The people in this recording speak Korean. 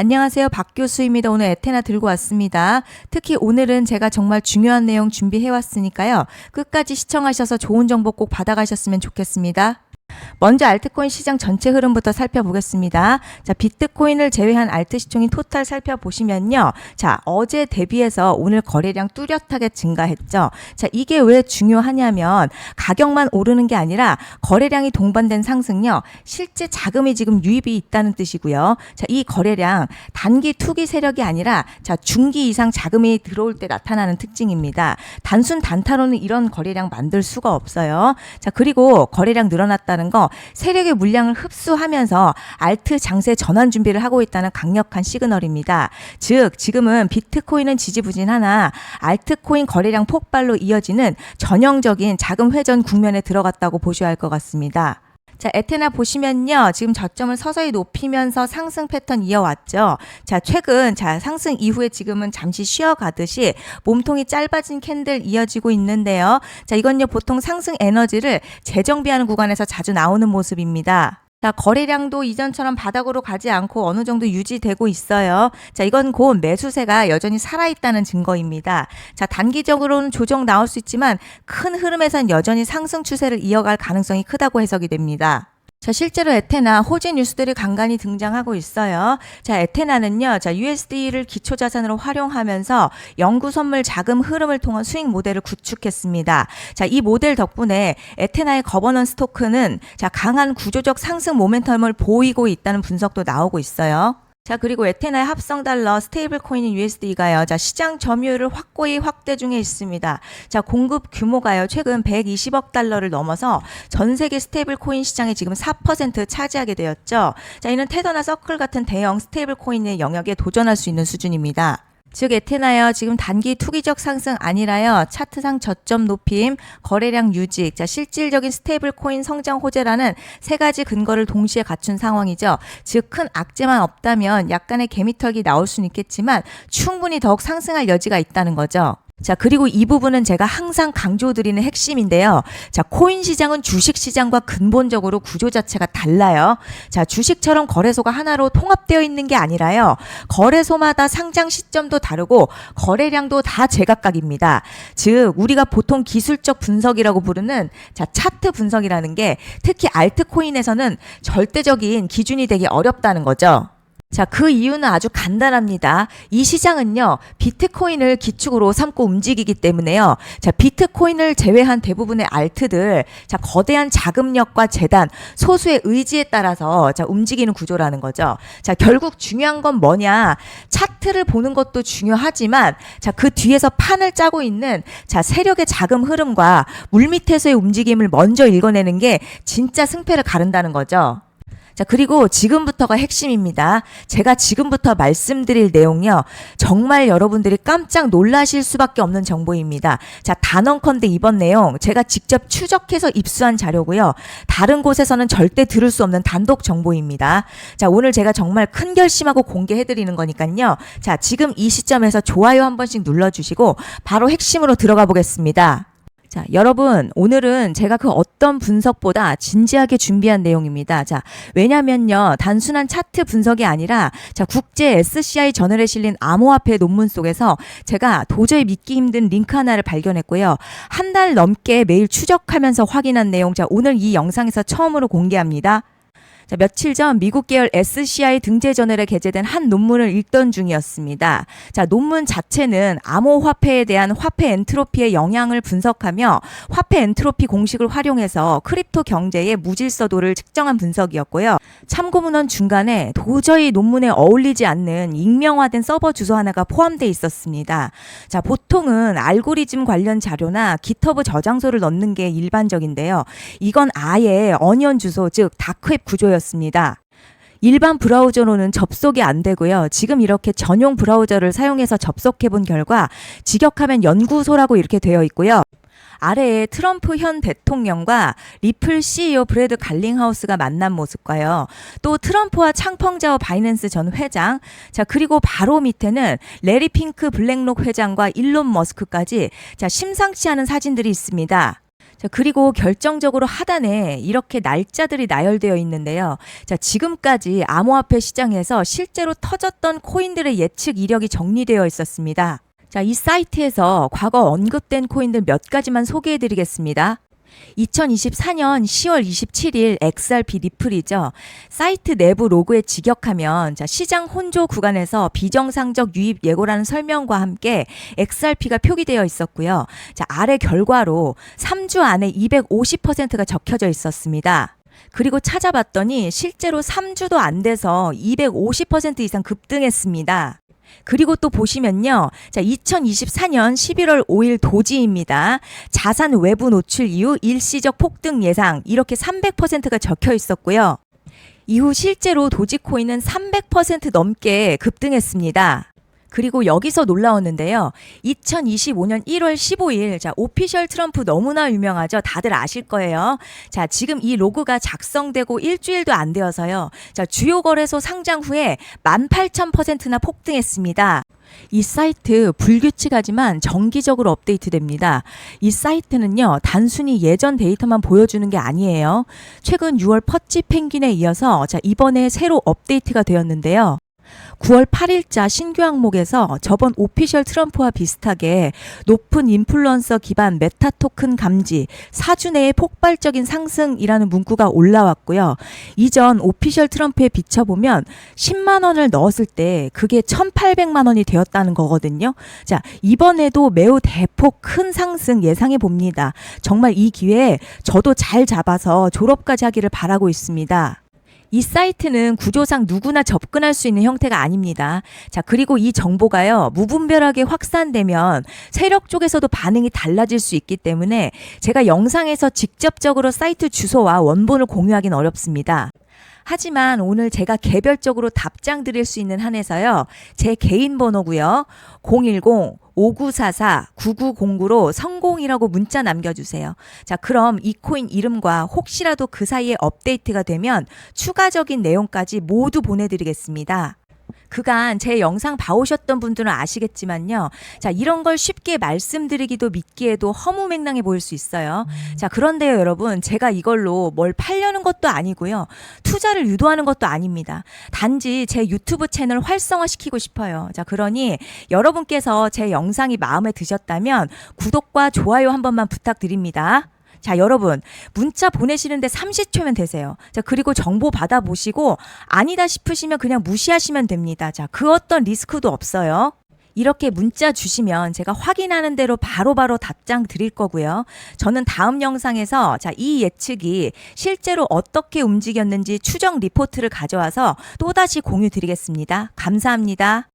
안녕하세요. 박 교수입니다. 오늘 에테나 들고 왔습니다. 특히 오늘은 제가 정말 중요한 내용 준비해 왔으니까요. 끝까지 시청하셔서 좋은 정보 꼭 받아가셨으면 좋겠습니다. 먼저 알트코인 시장 전체 흐름부터 살펴보겠습니다. 자, 비트코인을 제외한 알트 시총인 토탈 살펴보시면요. 자, 어제 대비해서 오늘 거래량 뚜렷하게 증가했죠. 자, 이게 왜 중요하냐면 가격만 오르는 게 아니라 거래량이 동반된 상승요. 실제 자금이 지금 유입이 있다는 뜻이고요. 자, 이 거래량 단기 투기 세력이 아니라 자, 중기 이상 자금이 들어올 때 나타나는 특징입니다. 단순 단타로는 이런 거래량 만들 수가 없어요. 자, 그리고 거래량 늘어났다는 거 세력의 물량을 흡수하면서 알트 장세 전환 준비를 하고 있다는 강력한 시그널입니다. 즉, 지금은 비트코인은 지지부진하나 알트코인 거래량 폭발로 이어지는 전형적인 자금 회전 국면에 들어갔다고 보셔야 할 것 같습니다. 자, 에테나 보시면요. 지금 저점을 서서히 높이면서 상승 패턴 이어왔죠. 자, 최근 자, 상승 이후에 지금은 잠시 쉬어가듯이 몸통이 짧아진 캔들 이어지고 있는데요. 자, 이건요. 보통 상승 에너지를 재정비하는 구간에서 자주 나오는 모습입니다. 자, 거래량도 이전처럼 바닥으로 가지 않고 어느 정도 유지되고 있어요. 자, 이건 곧 매수세가 여전히 살아있다는 증거입니다. 자, 단기적으로는 조정 나올 수 있지만 큰 흐름에선 여전히 상승 추세를 이어갈 가능성이 크다고 해석이 됩니다. 자, 실제로 에테나 호재 뉴스들이 간간히 등장하고 있어요. 자, 에테나는요, 자, USD를 기초 자산으로 활용하면서 영구 선물 자금 흐름을 통한 수익 모델을 구축했습니다. 자, 이 모델 덕분에 에테나의 거버넌스 토큰은 자, 강한 구조적 상승 모멘텀을 보이고 있다는 분석도 나오고 있어요. 자, 그리고 에테나의 합성 달러 스테이블 코인인 USD가요. 자, 시장 점유율을 확고히 확대 중에 있습니다. 자, 공급 규모가요. 최근 120억 달러를 넘어서 전 세계 스테이블 코인 시장에 지금 4% 차지하게 되었죠. 자, 이는 테더나 서클 같은 대형 스테이블 코인의 영역에 도전할 수 있는 수준입니다. 즉 에테나요 지금 단기 투기적 상승 아니라요. 차트상 저점 높임 거래량 유지 자 실질적인 스테이블 코인 성장 호재라는 세 가지 근거를 동시에 갖춘 상황이죠. 즉 큰 악재만 없다면 약간의 개미털기 나올 수는 있겠지만 충분히 더욱 상승할 여지가 있다는 거죠 자, 그리고 이 부분은 제가 항상 강조드리는 핵심인데요. 자, 코인 시장은 주식 시장과 근본적으로 구조 자체가 달라요. 자, 주식처럼 거래소가 하나로 통합되어 있는 게 아니라요. 거래소마다 상장 시점도 다르고 거래량도 다 제각각입니다. 즉, 우리가 보통 기술적 분석이라고 부르는 자, 차트 분석이라는 게 특히 알트코인에서는 절대적인 기준이 되기 어렵다는 거죠. 자, 그 이유는 아주 간단합니다. 이 시장은요, 비트코인을 기축으로 삼고 움직이기 때문에요. 자, 비트코인을 제외한 대부분의 알트들, 자, 거대한 자금력과 재단, 소수의 의지에 따라서 자, 움직이는 구조라는 거죠. 자, 결국 중요한 건 뭐냐? 차트를 보는 것도 중요하지만, 자, 그 뒤에서 판을 짜고 있는 자, 세력의 자금 흐름과 물밑에서의 움직임을 먼저 읽어내는 게 진짜 승패를 가른다는 거죠. 자, 그리고 지금부터가 핵심입니다. 제가 지금부터 말씀드릴 내용요. 정말 여러분들이 깜짝 놀라실 수밖에 없는 정보입니다. 자, 단언컨대 이번 내용 제가 직접 추적해서 입수한 자료고요. 다른 곳에서는 절대 들을 수 없는 단독 정보입니다. 자, 오늘 제가 정말 큰 결심하고 공개해 드리는 거니까요. 자, 지금 이 시점에서 좋아요 한 번씩 눌러 주시고 바로 핵심으로 들어가 보겠습니다. 자, 여러분, 오늘은 제가 그 어떤 분석보다 진지하게 준비한 내용입니다. 자, 왜냐면요, 단순한 차트 분석이 아니라, 자, 국제 SCI 저널에 실린 암호화폐 논문 속에서 제가 도저히 믿기 힘든 링크 하나를 발견했고요. 한 달 넘게 매일 추적하면서 확인한 내용, 자, 오늘 이 영상에서 처음으로 공개합니다. 자, 며칠 전 미국 계열 SCI 등재 저널에 게재된 한 논문을 읽던 중이었습니다. 자, 논문 자체는 암호화폐에 대한 화폐 엔트로피의 영향을 분석하며 화폐 엔트로피 공식을 활용해서 크립토 경제의 무질서도를 측정한 분석이었고요. 참고 문헌 중간에 도저히 논문에 어울리지 않는 익명화된 서버 주소 하나가 포함되어 있었습니다. 자, 보통은 알고리즘 관련 자료나 기터브 저장소를 넣는 게 일반적인데요. 이건 아예 어니언 주소, 즉 다크웹 구조였습니다. 습니다 일반 브라우저로는 접속이 안 되고요. 지금 이렇게 전용 브라우저를 사용해서 접속해 본 결과 직역하면 연구소라고 이렇게 되어 있고요. 아래에 트럼프 현 대통령과 리플 CEO 브래드 갈링하우스가 만난 모습과요. 또 트럼프와 창펑자오 바이낸스 전 회장, 자 그리고 바로 밑에는 레리 핑크 블랙록 회장과 일론 머스크까지 자 심상치 않은 사진들이 있습니다. 자, 그리고 결정적으로 하단에 이렇게 날짜들이 나열되어 있는데요. 자, 지금까지 암호화폐 시장에서 실제로 터졌던 코인들의 예측 이력이 정리되어 있었습니다. 자, 이 사이트에서 과거 언급된 코인들 몇 가지만 소개해 드리겠습니다. 2024년 10월 27일 XRP 리플이죠. 사이트 내부 로그에 직역하면 자, 시장 혼조 구간에서 비정상적 유입 예고라는 설명과 함께 XRP가 표기되어 있었고요. 자, 아래 결과로 3주 안에 250%가 적혀져 있었습니다. 그리고 찾아봤더니 실제로 3주도 안 돼서 250% 이상 급등했습니다. 그리고 또 보시면요. 자, 2024년 11월 5일 도지입니다. 자산 외부 노출 이후 일시적 폭등 예상 이렇게 300%가 적혀 있었고요. 이후 실제로 도지코인은 300% 넘게 급등했습니다. 그리고 여기서 놀라웠는데요. 2025년 1월 15일, 자, 오피셜 트럼프 너무나 유명하죠. 다들 아실 거예요. 자, 지금 이 로고가 작성되고 일주일도 안 되어서요. 자, 주요 거래소 상장 후에 18,000%나 폭등했습니다. 이 사이트 불규칙하지만 정기적으로 업데이트됩니다. 이 사이트는요, 단순히 예전 데이터만 보여주는 게 아니에요. 최근 6월 퍼치 펭귄에 이어서 자, 이번에 새로 업데이트가 되었는데요. 9월 8일자 신규 항목에서 저번 오피셜 트럼프와 비슷하게 높은 인플루언서 기반 메타 토큰 감지, 4주 내에 폭발적인 상승이라는 문구가 올라왔고요. 이전 오피셜 트럼프에 비춰보면 10만 원을 넣었을 때 그게 1,800만 원이 되었다는 거거든요. 자, 이번에도 매우 대폭 큰 상승 예상해 봅니다. 정말 이 기회에 저도 잘 잡아서 졸업까지 하기를 바라고 있습니다. 이 사이트는 구조상 누구나 접근할 수 있는 형태가 아닙니다. 자, 그리고 이 정보가요, 무분별하게 확산되면 세력 쪽에서도 반응이 달라질 수 있기 때문에 제가 영상에서 직접적으로 사이트 주소와 원본을 공유하기는 어렵습니다. 하지만 오늘 제가 개별적으로 답장 드릴 수 있는 한에서요, 제 개인 번호고요, 010 5944-9909로 성공이라고 문자 남겨주세요. 자, 그럼 이 코인 이름과 혹시라도 그 사이에 업데이트가 되면 추가적인 내용까지 모두 보내드리겠습니다. 그간 제 영상 봐오셨던 분들은 아시겠지만요. 자, 이런 걸 쉽게 말씀드리기도 믿기에도 허무맹랑해 보일 수 있어요. 자, 그런데요, 여러분. 제가 이걸로 뭘 팔려는 것도 아니고요. 투자를 유도하는 것도 아닙니다. 단지 제 유튜브 채널 활성화시키고 싶어요. 자, 그러니 여러분께서 제 영상이 마음에 드셨다면 구독과 좋아요 한 번만 부탁드립니다. 자, 여러분, 문자 보내시는데 30초면 되세요. 자, 그리고 정보 받아보시고 아니다 싶으시면 그냥 무시하시면 됩니다. 자, 그 어떤 리스크도 없어요. 이렇게 문자 주시면 제가 확인하는 대로 바로바로 답장 드릴 거고요. 저는 다음 영상에서 자, 이 예측이 실제로 어떻게 움직였는지 추정 리포트를 가져와서 또다시 공유 드리겠습니다. 감사합니다.